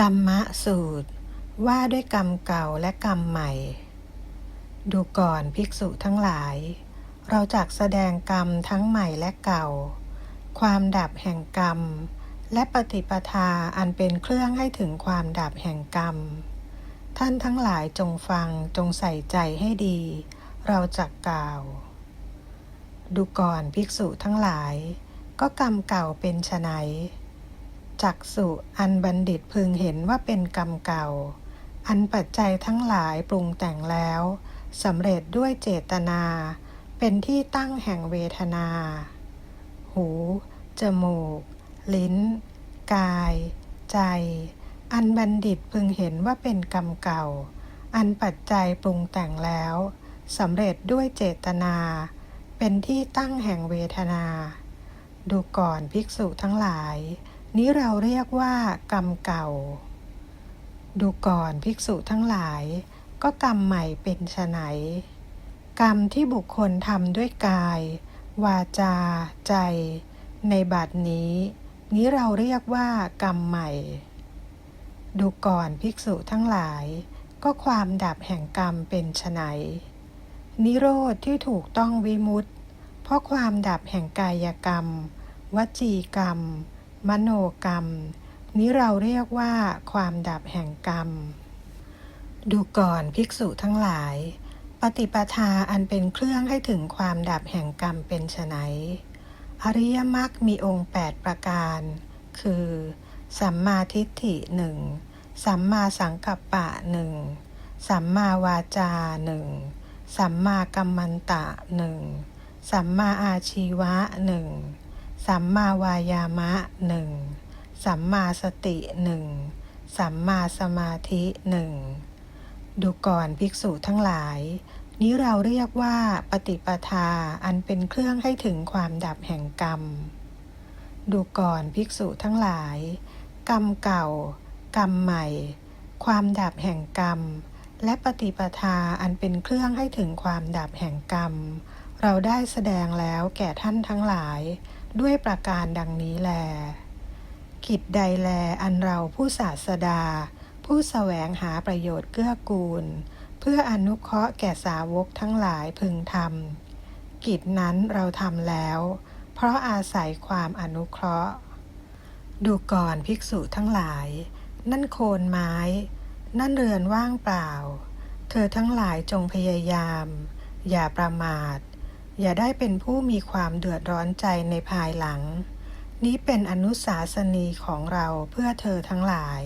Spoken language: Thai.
กรรมะสูตร ว่าด้วยกรรมเก่าและกรรมใหม่ ดูก่อนภิกษุทั้งหลาย เราจักแสดงกรรมทั้งใหม่และเก่า ความดับแห่งกรรม และปฏิปทาอันเป็นเครื่องให้ถึงความดับแห่งกรรม ท่านทั้งหลายจงฟังจงใส่ใจให้ดี เราจักกล่าว ดูก่อนภิกษุทั้งหลาย ก็กรรมเก่าเป็นไฉน จักสุอันบัณฑิตพึงเห็นว่าเป็นกรรมเก่า อันปัจจัยทั้งหลายปรุงแต่งแล้วสำเร็จด้วยเจตนา เป็นที่ตั้งแห่งเวทนา หู จมูก ลิ้น กาย ใจ อันบัณฑิตพึงเห็นว่าเป็นกรรมเก่า อันปัจจัยปรุงแต่งแล้วสำเร็จด้วยเจตนา เป็นที่ตั้งแห่งเวทนา ดูก่อนภิกษุทั้งหลาย นี้เราเรียกว่ากรรมเก่า ดูก่อนภิกษุทั้งหลาย ก็กรรมใหม่เป็นไฉนกรรมที่บุคคลทำด้วยกาย วาจา ใจ ในบัดนี้ นี้เราเรียกว่ากรรมใหม่ ดูก่อนภิกษุทั้งหลาย ก็ความดับแห่งกรรมเป็นไฉนนิโรธที่ถูกต้องวิมุตติ เพราะความดับแห่งกายกรรม วจีกรรม มโนกรรม นี้เราเรียกว่าความดับแห่งกรรม ดูก่อนภิกษุทั้งหลาย ปฏิปทาอันเป็นเครื่องให้ถึงความดับแห่งกรรมเป็นไฉนอริยมรรคมีองค์ 8 ประการ คือ สัมมาทิฏฐิหนึ่งสัมมาสังกัปปะหนึ่งสัมมาวาจาหนึ่งสัมมากัมมันตะหนึ่งสัมมาอาชีวะหนึ่ง สัมมาวายามะหนึ่งสัมมาสติหนึ่งสัมมาสมาธิหนึ่งดูก่อนภิกษุทั้งหลาย นี้เราเรียกว่าปฏิปทาอันเป็นเครื่องให้ถึงความดับแห่งกรรม ดูก่อนภิกษุทั้งหลาย กรรมเก่า กรรมใหม่ ความดับแห่งกรรม และปฏิปทาอันเป็นเครื่องให้ถึงความดับแห่งกรรม เราได้แสดงแล้วแก่ท่านทั้งหลาย ด้วยประการดังนี้แล กิจใดแลอันเราผู้ศาสดา ผู้แสวงหาประโยชน์เกื้อกูล เพื่ออนุเคราะห์แก่สาวกทั้งหลายพึงทำกิจนั้นเราทำแล้ว เพราะอาศัยความอนุเคราะห์ ดูก่อนภิกษุทั้งหลาย นั่นโคนไม้ นั่นเรือนว่างเปล่า เธอทั้งหลายจงพยายาม อย่าประมาท อย่าได้เป็นผู้มีความเดือดร้อนใจในภายหลัง นี้เป็นอนุสาสนีของเราเพื่อเธอทั้งหลาย